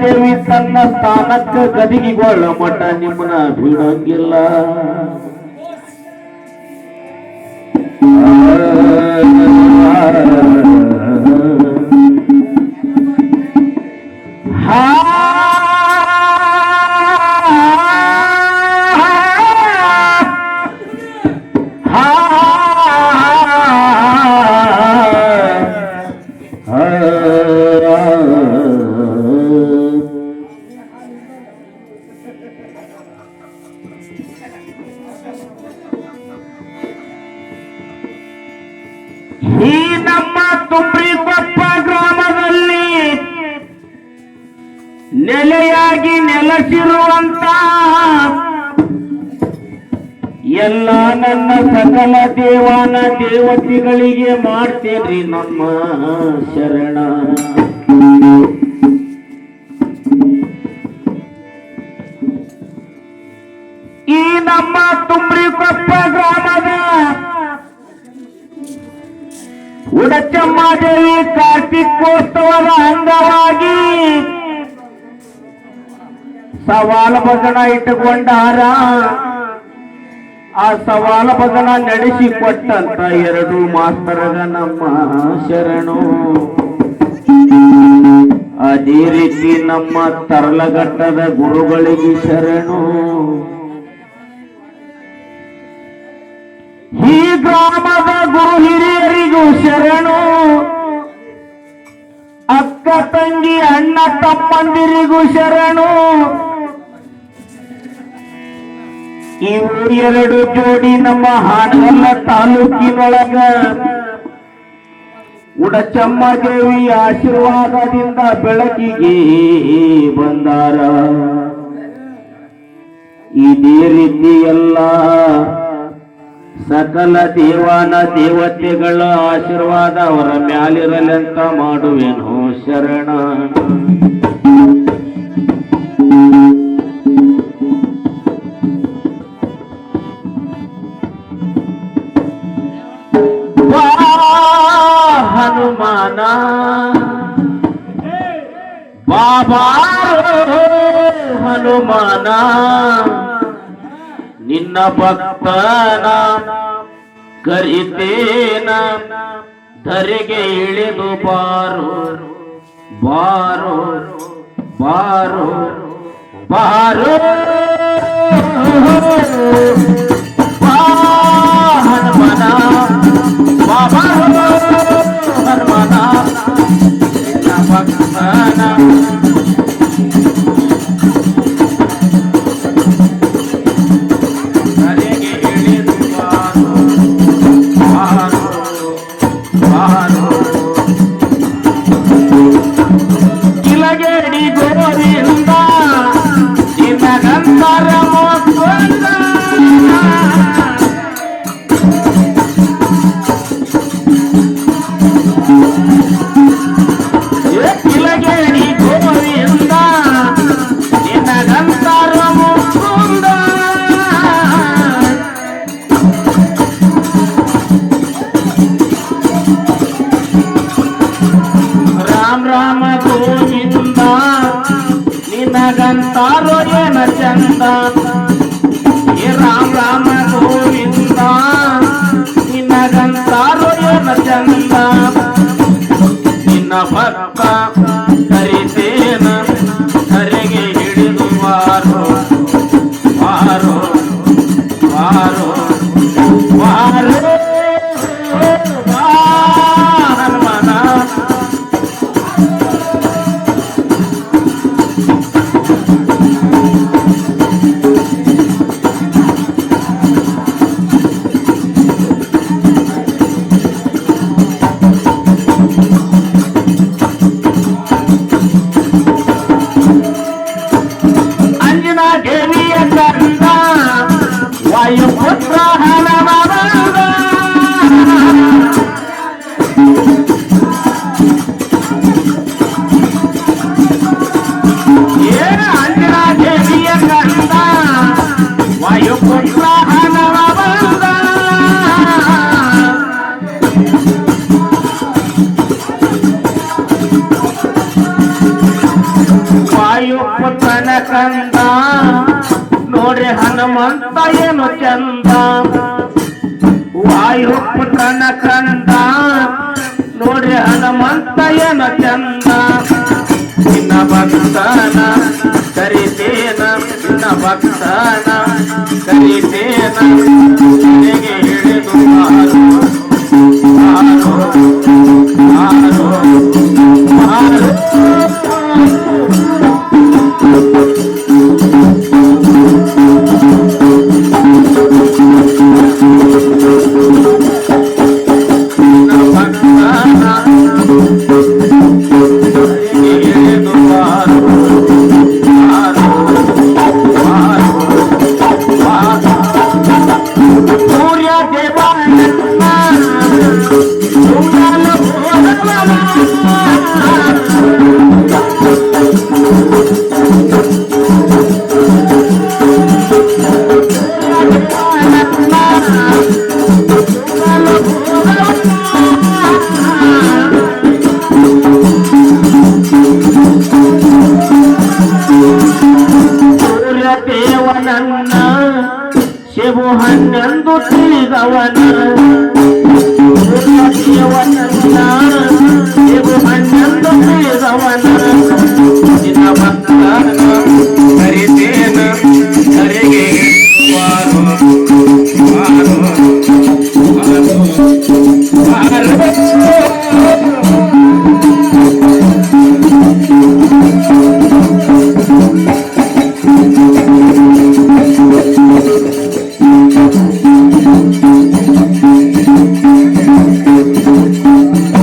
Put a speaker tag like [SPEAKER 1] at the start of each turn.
[SPEAKER 1] ದೇವಿ ತನ್ನ ಸ್ಥಾನಕ್ಕ ಗದಿಗಿಗೊಳ್ಳ ಮಠ ನಿಮ್ಮನ ಬಿಡಂಗಿಲ್ಲ. ಹಾ ಈ ನಮ್ಮ ತುಮ್ರಿಕೊಪ್ಪ ಗ್ರಾಮದಲ್ಲಿ ನೆಲೆಯಾಗಿ ನೆಲೆಸಿರುವಂತ ಎಲ್ಲ ನನ್ನ ಸಕಲ ದೇವಾನ ದೇವತೆಗಳಿಗೆ ಮಾಡ್ತೇನ್ರಿ ನಮ್ಮ ಶರಣ. ಈ ನಮ್ಮ ತುಮ್ರಿಕೊಪ್ಪ ಉಡಚಮ್ಮಾದೇವಿ ಕಾರ್ತಿಕೋತ್ಸವದ ಅಂಗವಾಗಿ ಸವಾಲ ಭಜನ ಇಟ್ಟುಕೊಂಡಾರ. ಆ ಸವಾಲ ಭಜನ ನಡೆಸಿಕೊಟ್ಟಂತ ಎರಡು ಮಾಸ್ತರಗ ನಮ್ಮ ಶರಣು. ಅದೇ ರೀತಿ ನಮ್ಮ ತರಲಘಟ್ಟದ ಗುರುಗಳಿಗೆ ಶರಣು. ಈ ಗ್ರಾಮದ ಗುರು ಹಿರಿಯರಿಗೂ ಶರಣು. ಅಕ್ಕ ತಂಗಿ, ಅಣ್ಣ ತಮ್ಮಂದಿರಿಗೂ ಶರಣು. ಇವು ಎರಡು ಜೋಡಿ ನಮ್ಮ ಹಾನಗಲ್ಲ ತಾಲೂಕಿನೊಳಗ ಉಡಚಮ್ಮ ದೇವಿ ಆಶೀರ್ವಾದದಿಂದ ಬೆಳಕಿಗೆ ಬಂದಾರ. ಇದೇ ರೀತಿ ಎಲ್ಲ ಸಕಲ ದೇವಾನ ದೇವತೆಗಳ ಆಶೀರ್ವಾದ ಅವರ ಮ್ಯಾಲಿರಲೆಂತ ಮಾಡುವೆನು ಶರಣ. ಹನುಮಾನ. ಬಾಬಾ ಹನುಮಾನ. ನಿನ್ನ ಭಕ್ತನ ಕರಿತೇನ ಧರೆಗೆ ಇಳಿದು ಬಾರು ಬಾರು ಬಾರು ಬಾರು. జగంతా రోయన చంద ఏ రామ రామ గోవింద నిన్నగంతా రోయన చంద నిన్న భక్త కరితే ಹನುಮಂತ ಚಂದ. ವಾಯು ಪುತ್ರನ ಕಂದ. ನೋಡ್ರಿ ಹನುಮಂತಯನ ಚಂದ. ನಿನ್ನ ಭಕ್ತನ ಕರಿತೇನ ನಿನ್ನ ಭಕ್ತನ. ದೇವನನ್ನ ಶಿವು ಹಣ್ಣೆಂದು ತಿಳಿದವನ. ಸೂರ್ಯ Thank you.